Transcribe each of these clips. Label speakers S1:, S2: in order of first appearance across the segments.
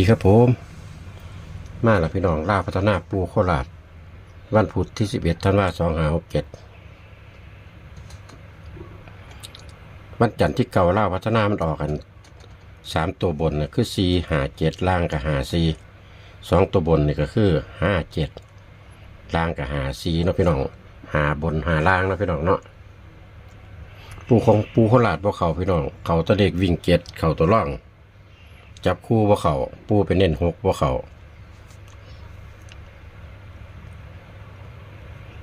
S1: ดีครับผม มาแล้วพี่น้องล่าวพัฒนาปูโคราช วันพุธที่11ธันวาคม2567วันจันทร์ที่เก่าล่าพัฒนามันออกกันสามตัวบนน่ะคือ4 5 7ล่างกับ5 4สองตัวบนนี่ก็คือ5 7ล่างกับ5 4เนาะพี่น้องหาบนหาล่างเนาะพี่น้องเนาะปูของปูโคราชบ่เขาพี่น้องเขาตะเด็กวิ่งเจ็ดเขาตัวร่อง จับคู่บ่าเขาปูไปเน้นหกบ่าเขา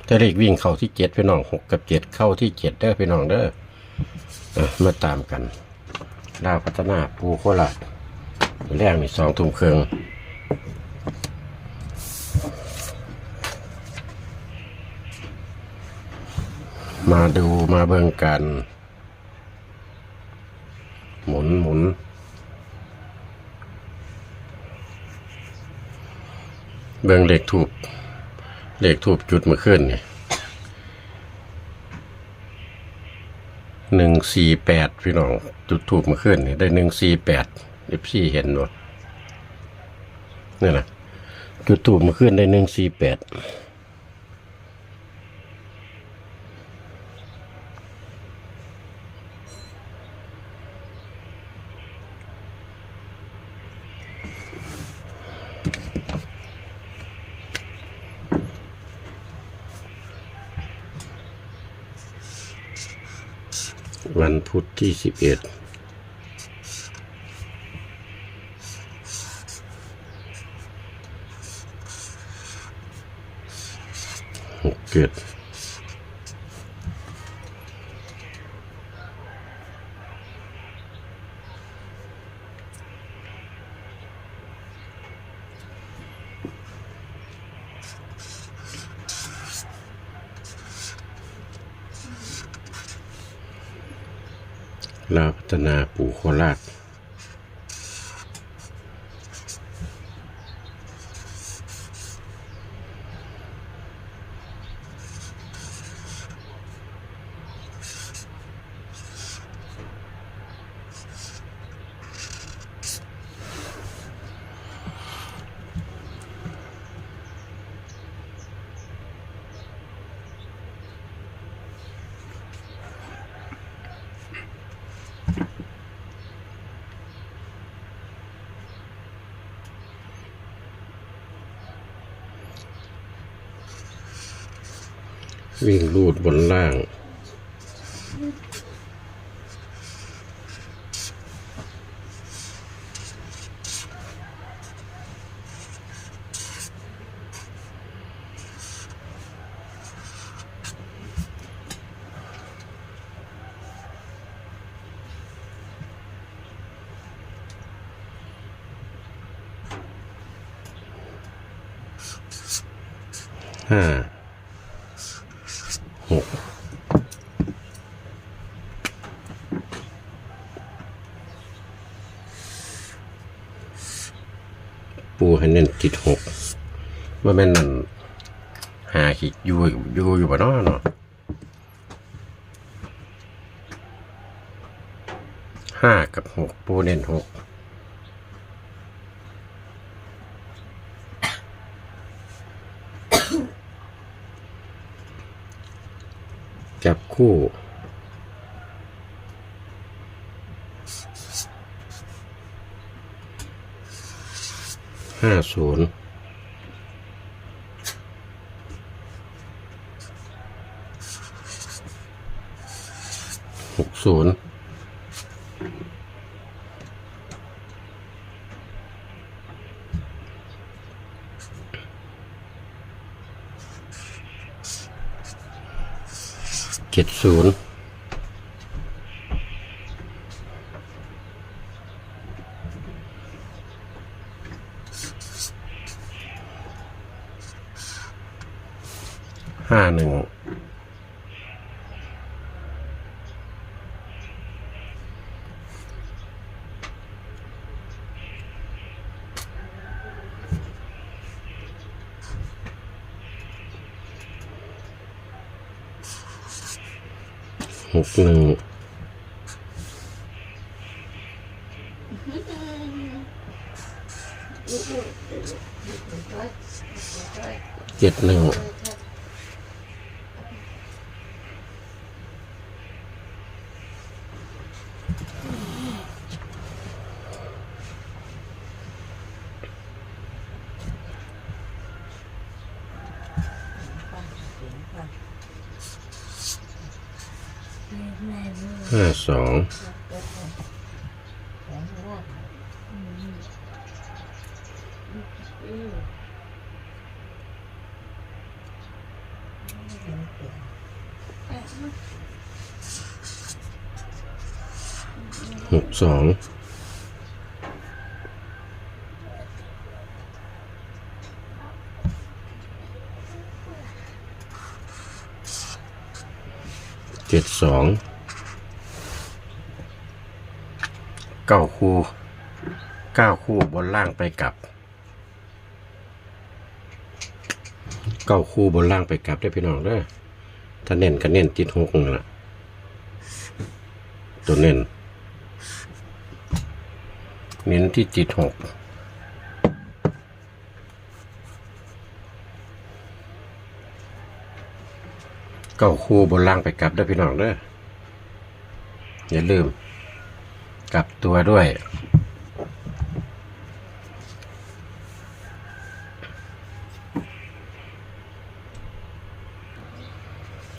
S1: แต่เลขวิ่งเข้าที่เจ็ดพี่น้องหกกับเจ็ดเข้าที่เจ็ดเด้อพี่น้องเด้อมาตามกันดาวพัฒนาปูโคราชแรกนี่สองทุ่มครึ่องมาดูมาเบิ่งกัน หมุนหมุน เบิ่งเหล็กถูบเหล็กถูบจุดมาขึ้นนี่หนึ่งสี่แปดพี่น้องจุดถูบมาขึ้นนี่ได้หนึ่งสี่แปดเอฟซีเห็นบ่นี่นะจุดถูบมาขึ้นได้หนึ่งสี่แปด วันพุธที่สิบเอ็ดหกเก็ด ลาวพัฒนาปู่โคราช วิ่งลูดบนล่าง ห้า หกปูให้เน้นติดหกว่าแม่นนั่นหาขีดอยู่อยู่อยู่บ่เนาะเนาะห้ากับหกปูเน้นหก จับคู่ ห้าศูนย์หกศูนย์เจ็ดศูนย์ห้าหนึ่ง หกหนึ่งเจ็ดหนึ่ง ห้าสองหกสองเจ็ดสอง เก้าคู่เก้าคู่บนล่างไปกลับเก้าคู่บนล่างไปกลับได้พี่น้องเด้อถ้าเน้นก็เน้นติดหกนี่ล่ะตัวเน้นเน้นที่ติดหกเก้าคู่บนล่างไปกลับได้พี่น้องเด้ออย่าลืม กลับตัวด้วย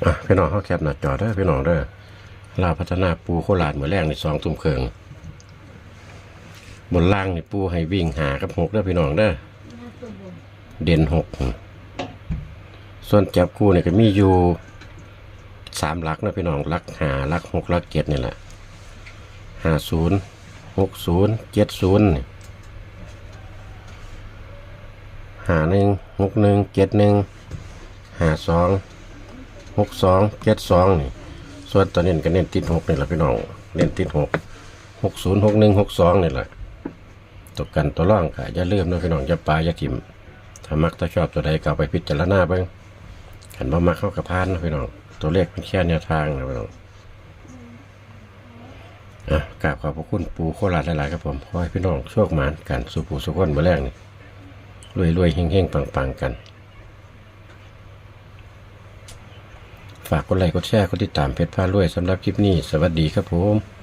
S1: อะพี่น้องเขาแคปหน้าจอเด้พี่น้องเด้อลาพัฒนาปูโคราชเหมือนแรกในสองทุ่มเคืองบนล่างนี่ปูให้วิ่งหากับหกเด้อพี่น้องเด้อเด่นหกส่วนจับคู่เนี่ยก็มีอยู่สามหลักนะพี่น้องหลักหาหลักหกหลักเจ็ดนี่แหละ ห้าศูนย์หกศูนย์เจ็ดศูนย์หาหนึ่งหกหนึ่งเจ็ดหนึ่งหาสองหกสองเจ็ดสองนี่ส่วนตัวเน้นก็เน้นติดหกนี่แหละพี่น้องเน้นติดหกหกศูนย์หกหนึ่งหกสองนี่แหละตกกันตัวร่องก็อย่าลืมนะพี่น้องอย่าปลาอย่าทิมถ้ามักถ้าชอบตัวใดก็เอาไปพิจารณาเบ้างขันบ่มักเข้ากับพานนะพี่น้องตัวเลขเป็นแค่แนวทางนะพี่น้อง อะกราบขอบพระคุณปูโคราชหลายๆครับผมขอให้พี่น้องโชคหมานกันสุภูสุขคนเมื่อแรกนี่รวยๆเฮงๆปังๆกัน ฝากกดไลค์กดแชร์กดติดตามเพจพารวยสำหรับคลิปนี้ สวัสดีครับผม